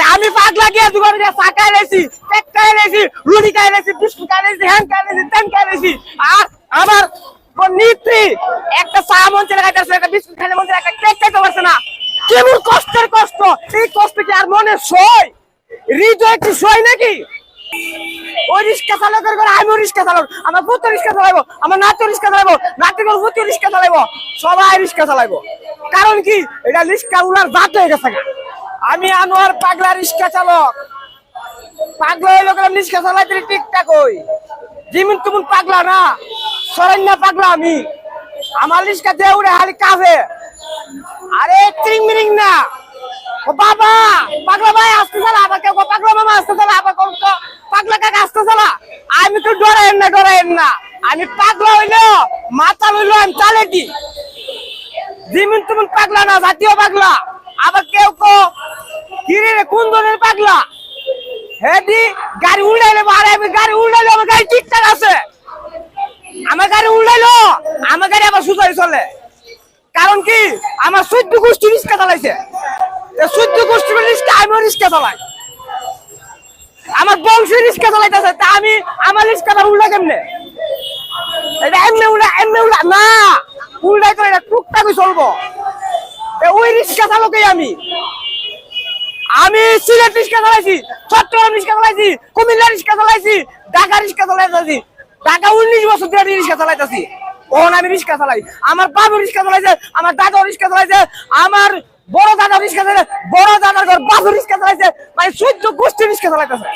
আরে আমি পাগলা গিয়ে দোকানে গিয়ে চা খাই রেছি কেক খাই রেছি রুটি খাই রেছি বিস্কুট খাই রেছি হ্যান খাই রেছি তেন খাই রেছি আর আমার নেত্রী একটা চা মঞ্চে লাগাইতেছে, একটা বিস্কুট খাইলে মঞ্চে একটা কেক খাইতে পারছে না। কেমন কষ্টের কষ্ট, এই কষ্ট কি আর মনে সই? হৃদয় কি সই নাকি? ওই রিক্সা চালকের করে আমিও রিক্সা চালাবো আমার পুত্র রিক্সা চালাবো আমার নাতি রিক্সা চালাবো নাতি করে পুত্র রিক্সা চালাবো সবাই রিক্সা চালাবো কারণ কি? এটা রিক্সা উলার জাত হয়ে গেছে। আমি আনোয়ার পাগলা রিক্সা চালক। পাগলা হইল করে রিক্সা চালাইতে ঠিকঠাক হই। যেমন তুমন পাগলা না, সরেন না পাগলা আমি। আমার রিক্সা দিয়ে উড়ে হালি কাজে আরে ত্রিং মিরিং না। ও বাবা, পাগলা ভাই আসতে চালা, আবার কেউ পাগলা মামা আসতে চালা, আবার কোন পাগলা কাকা আসতে চালা। আমি তো ডরাইন না ডরাইন না। আমি পাগলা হইল মাথা হইল, আমি চালে দি যেমন তেমন পাগলা না, জাতীয় পাগলা। আবার কেউ কো কিরে কোন ধরনের পাগলা? হেদি গাড়ি উল্টাইলে আরে আমি গাড়ি উল্টাইলে আমার গাড়ি ঠিকঠাক আছে। আমার গাড়ি উল্টাইলো আমার গাড়ি আবার সুতাই চলে। কারণ কি? আমার চোদ্দ গোষ্ঠী রিক্সা চালাইছে। চোদ্দ গোষ্ঠী রিক্সা আমিও রিক্সা চালাই। আমার বংশ রিক্সা চালাইতেছে, তা আমি আমার রিক্সাটা উল্টা কেমনে? এটা এমনি উল্টা এমনি উল্টা, না! উল্টাই তো এটা টুকটাক চলবো। ওই রিক্সা চালকেই আমি। আমি সিলেট রিক্সা চালাইছি, চট্টগ্রাম রিক্সা চালাইছি, কুমিল্লা রিক্সা চালাইছি, ঢাকা রিক্সা চালাইতেছি। ঢাকা উনিশ বছর ধরে রিক্সা চালাইতেছি। আমি রিক্সা চালাই। আমার বাবু রিক্সা চালাইছে, আমার দাদা রিক্সা চালাইছে, আমার বড় দাদা রিক্সা চালাইছে, বড় দাদার ঘর বাবু রিক্সা চালাইছে মানে গোষ্ঠী রিক্সা চালাইতেছে।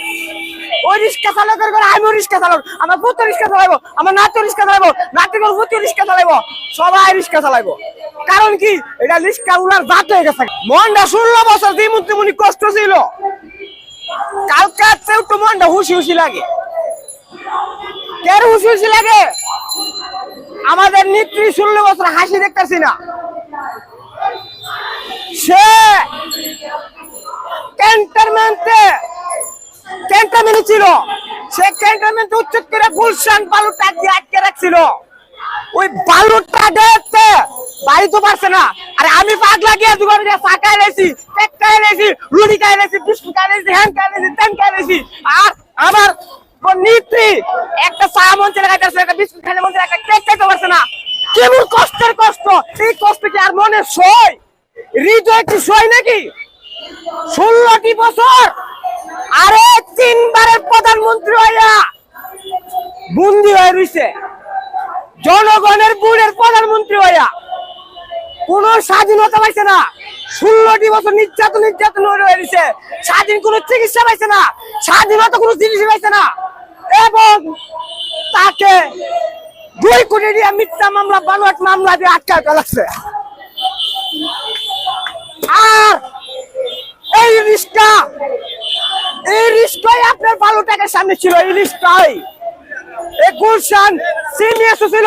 ওই রিক্সা চালকের ঘরে আমিও রিক্সা চালাবো, আমার পুত্র রিক্সা চালাবো আমার নাতি রিক্সা চালাবো নাতি করে পুত্র রিক্সা চালাবো সবাই রিক্সা চালাবো কারণ কি? এটা উনার জাত হয়ে গেছে। মনটা ষোলো বছর দিমুন তেমনি কষ্ট ছিল, কালকে একটু মনটা হুশি হুশি লাগে। কেন হুশি হুশি লাগে? আমাদের নেত্রী ষোলো বছর হাসি দেখতেছি না। সে ক্যান্টনমেন্টে ক্যান্টনমেন্ট ছিল। সে ক্যান্টনমেন্ট উচ্ছেদ করে গুলশান বালুটা দিয়ে আটকে রাখছিল। ওই বালুটা দেখতে বাড়ি তো পারছে না। আরে আমি পাগলা গিয়ে দোকানে গিয়ে চা খাই রেছি কেক খাই রেছি রুটি খাই রেছি বিস্কুট তেন খাই রেছি আর আমার একটা চা মঞ্চে লাগাইতেছে একটা বিস্কুট মঞ্চে একটা কেক খাইতে পারছে না। কেমন কষ্টের কষ্ট কষ্ট কি আর মনে সই? হৃদয় কি সই নাকি? ষোলোটি বছর, আরে তিনবারের প্রধানমন্ত্রী হইয়া বন্দি হয়ে রইছে। জনগণের বুড়ের প্রধানমন্ত্রী হইয়া। কোন স্বাধীনতা পাইছে না। ষোলোটি বছর নির্যাতন নির্যাতন স্বাধীন কোন চিকিৎসা পাইছে না। স্বাধীনতা কোন জিনিস পাইছে না। এবং তাকে দুই কোটি দিয়ে মিথ্যা মামলা, বানোয়াট মামলা দিয়ে আটকা ফেলাচ্ছে আর এই রিস্কা এই রিস্কাই আপনার বারো টাকার সামনে ছিল, এই রিস্কাই এই গুলশান সিনিয়র ছিল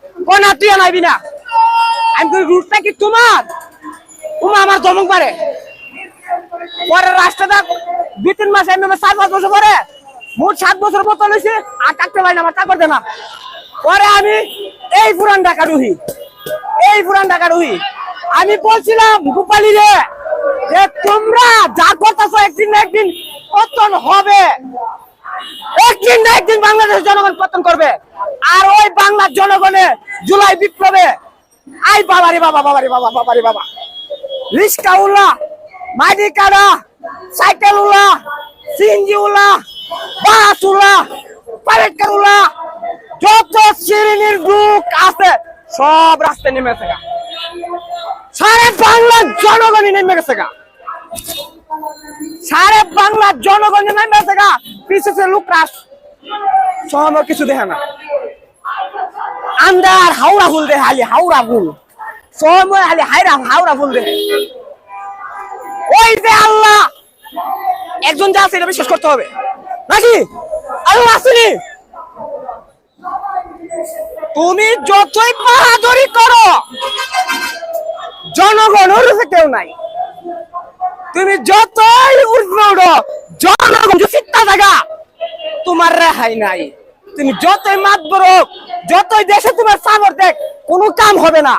তুই না আমি রুটটা কি তোমার? তুমি আমার দমক পারে পরে রাস্তাটা দুই, তিন চার, পাঁচ বছর পরে মোট সাত বছর হয়েছে আর থাকতে পারি না, আমার করতে না পরে আমি এই পুরান ঢাকা রুহি এই পুরান ঢাকা রুহি আমি বলছিলাম গোপালি রে, যে তোমরা যা করতেছো একদিন না একদিন পতন হবে। একদিন না একদিন বাংলাদেশের জনগণ পতন করবে, আর ওই বাংলার জনগণে জুলাই বিপ্লবে, আই বাবারে বাবা বাবারে বাবা বাবারে বাবা রিক্সা উল্লা মাটি কাটা সাইকেল উল্লা সিএনজি বাস উল্লা প্রাইভেট কার উল্লা যত শ্রেণির লোক আছে, সব রাস্তায় নেমেছে গা। সারে বাংলার জনগণই নেমে গেছে গা। সারে বাংলার জনগণ নেমে গেছে গা পিছিয়ে লোকরা সব কিছু দেখে না। আন্দার হাওড়া ফুল দে হালি হাওড়া ফুল। সময় হালি হাইরা হাওড়া ফুল দে ওই যে আল্লাহ! একজন যা আছে এটা বিশ্বাস করতে হবে। নাকি? আমি আসিনি? তুমি যতই বাহাদুরি করো, জনগণের কেউ নাই। তুমি যতই উঠবে উঠো জনগণ তোমার রেহাই নাই। তুমি যতই মাত বড় যতই দেশে তোমার সামর দেখ, কোনো কাম হবে না।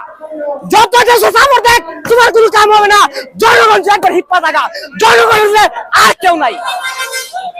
যত দেশে সামর দেখ, তোমার কোনো কাম হবে না। জনগণ জনগণ আর কেউ নাই।